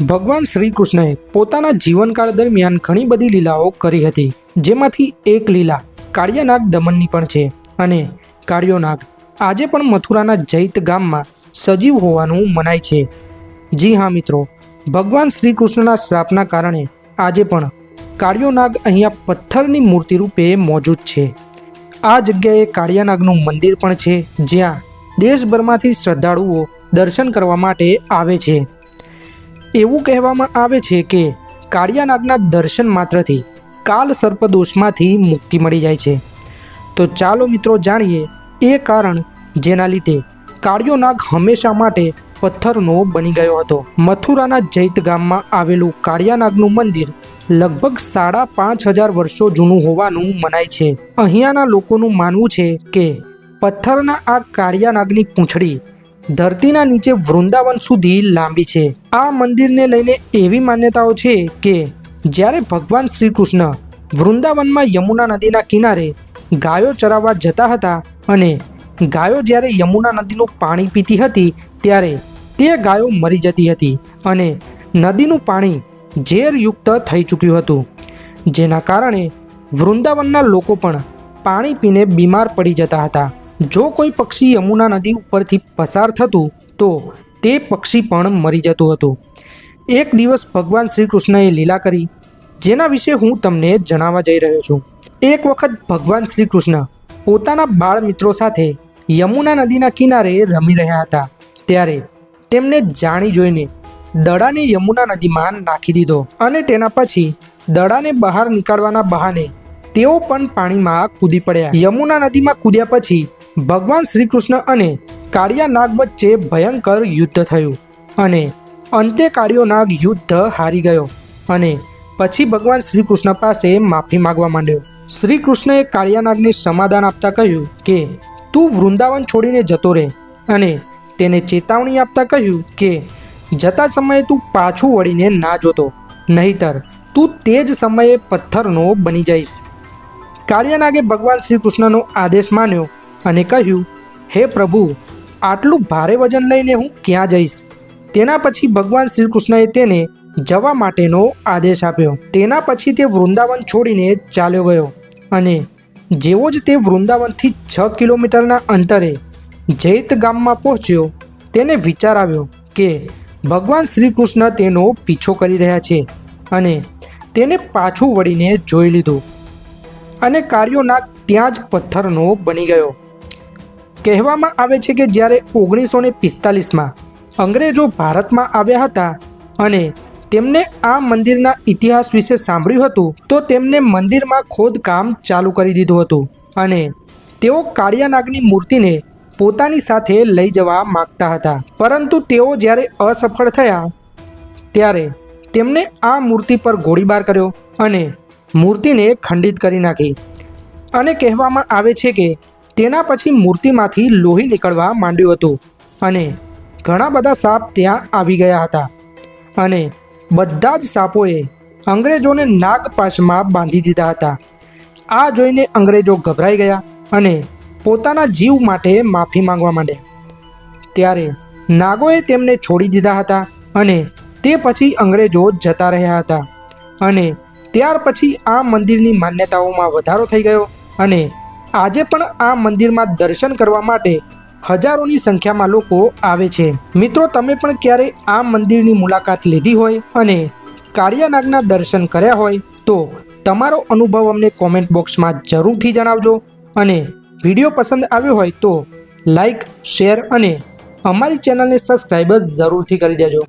ભગવાન શ્રી કૃષ્ણએ પોતાના જીવનકાળ દરમિયાન ઘણી બધી લીલાઓ કરી હતી, જેમાંથી એક લીલા કાળિયાનાગ દમનની પણ છે અને કાળિયોનાગ આજે પણ મથુરાના જૈત ગામમાં સજીવ હોવાનું મનાય છે. જી હા મિત્રો, ભગવાન શ્રી કૃષ્ણના શ્રાપના કારણે આજે પણ કાળિયોનાગ અહીંયા પથ્થરની મૂર્તિ રૂપે મોજૂદ છે. આ જગ્યાએ કાળિયાનાગનું મંદિર પણ છે, જ્યાં દેશભરમાંથી શ્રદ્ધાળુઓ દર્શન કરવા માટે આવે છે. એવું કહેવામાં આવે છે કે કાળિયાનાગના દર્શન માત્રથી કાલ સર્પદોષમાંથી મુક્તિ મળી જાય છે. તો ચાલો મિત્રો જાણીએ એ કારણ જેના લીધે કાળિયોનાગ હંમેશા માટે પથ્થરનો બની ગયો હતો. મથુરાના જૈત ગામમાં આવેલું કાળિયાનાગનું મંદિર લગભગ સાડા પાંચ હજાર વર્ષો જૂનું હોવાનું મનાય છે. અહીંયાના લોકોનું માનવું છે કે પથ્થરના આ કાળિયાનાગની પૂંછડી ધરતીના નીચે વૃંદાવન સુધી લાંબી છે. આ મંદિરને લઈને એવી માન્યતાઓ છે કે જ્યારે ભગવાન શ્રી કૃષ્ણ વૃંદાવનમાં યમુના નદીના કિનારે ગાયો ચરાવવા જતા હતા અને ગાયો જ્યારે યમુના નદીનું પાણી પીતી હતી ત્યારે તે ગાયો મરી જતી હતી અને નદીનું પાણી ઝેરયુક્ત થઈ ચૂક્યું હતું. જેના કારણે વૃંદાવનના લોકો પણ પાણી પીને બીમાર પડી જતા હતા. જો કોઈ પક્ષી યમુના નદી ઉપરથી પસાર થતું, તો તે પક્ષી પણ મરી જતું હતું. એક દિવસ ભગવાન શ્રી કૃષ્ણએ લીલા કરી, જેના વિશે હું તમને જણાવવા જઈ રહ્યો છું. એક વખત ભગવાન શ્રી કૃષ્ણ પોતાના બાળ મિત્રો સાથે યમુના નદીના કિનારે રમી રહ્યા હતા. ત્યારે તેમને જાણી જોઈને દડાને યમુના નદીમાં નાખી દીધો અને તેના પછી દડાને બહાર નીકાળવાના બહાને તેઓ પણ પાણીમાં કૂદી પડ્યા. યમુના નદીમાં કૂદ્યા પછી ભગવાન શ્રી કૃષ્ણ અને કાળિયા નાગ વચ્ચે ભયંકર યુદ્ધ થયું અને અંતે કાળિયો નાગ યુદ્ધ હારી ગયો અને પછી ભગવાન શ્રી કૃષ્ણ પાસે માફી માંગવા માંડ્યો. શ્રી કૃષ્ણએ કાળિયા નાગને સમાધાન આપતા કહ્યું કે, તું વૃંદાવન છોડીને જતો રહે અને તેને ચેતવણી આપતા કહ્યું કે, જતા સમયે તું પાછું વળીને ના જોતો, નહીતર તું તે જ સમયે પથ્થરનો બની જઈશ. કાળિયાનાગે ભગવાન શ્રી કૃષ્ણનો આદેશ માન્યો અને કહ્યું, હે પ્રભુ, આટલું ભારે વજન લઈને હું ક્યાં જઈશ? તેના પછી ભગવાન શ્રી કૃષ્ણએ તેને જવા માટેનો આદેશ આપ્યો. તેના પછી તે વૃંદાવન છોડીને ચાલ્યો ગયો અને જેવો જ તે વૃંદાવનથી છ કિલોમીટરના અંતરે જૈત ગામમાં પહોંચ્યો, તેને વિચાર આવ્યો કે ભગવાન શ્રી કૃષ્ણ તેનો પીછો કરી રહ્યા છે અને તેને પાછું વળીને જોઈ લીધું અને કાર્યોના ત્યાં જ પથ્થરનો બની ગયો. કહેવામાં આવે છે કે જ્યારે ઓગણીસો ને પિસ્તાલીસમાં અંગ્રેજો ભારતમાં આવ્યા હતા અને તેમને આ મંદિરના ઇતિહાસ વિશે સાંભળ્યું હતું, તો તેમને મંદિરમાં ખોદકામ ચાલુ કરી દીધું હતું અને તેઓ કાળિયાનાગની મૂર્તિને પોતાની સાથે લઈ જવા માગતા હતા. પરંતુ તેઓ જ્યારે અસફળ થયા, ત્યારે તેમણે આ મૂર્તિ પર ગોળીબાર કર્યો અને મૂર્તિને ખંડિત કરી નાખી. અને કહેવામાં આવે છે કે તેના પછી મૂર્તિમાંથી લોહી નીકળવા માંડ્યું હતું અને ઘણા બધા સાપ ત્યાં આવી ગયા હતા. અને બધા જ સાપોએ અંગ્રેજોને નાગપાશમાં બાંધી દીધા હતા. આ જોઈને અંગ્રેજો ગભરાઈ ગયા અને પોતાના જીવ માટે માફી માંગવા માંડ્યા. ત્યારે નાગોએ તેમને છોડી દીધા હતા અને તે પછી અંગ્રેજો જતા રહ્યા હતા. અને ત્યાર પછી આ મંદિરની માન્યતાઓમાં વધારો થઈ ગયો અને આજે પણ આ મંદિરમાં દર્શન કરવા માટે હજારોની સંખ્યામાં લોકો આવે છે. મિત્રો, તમે પણ ક્યારે આ મંદિરની મુલાકાત લીધી હોય અને કાળિયાનાગના દર્શન કર્યા હોય તો તમારો અનુભવ અમને કોમેન્ટ બોક્સમાં જરૂરથી જણાવજો અને વીડિયો પસંદ આવ્યો હોય તો લાઈક, શેર અને અમારી ચેનલને સબસ્ક્રાઈબ જરૂરથી કરી દેજો.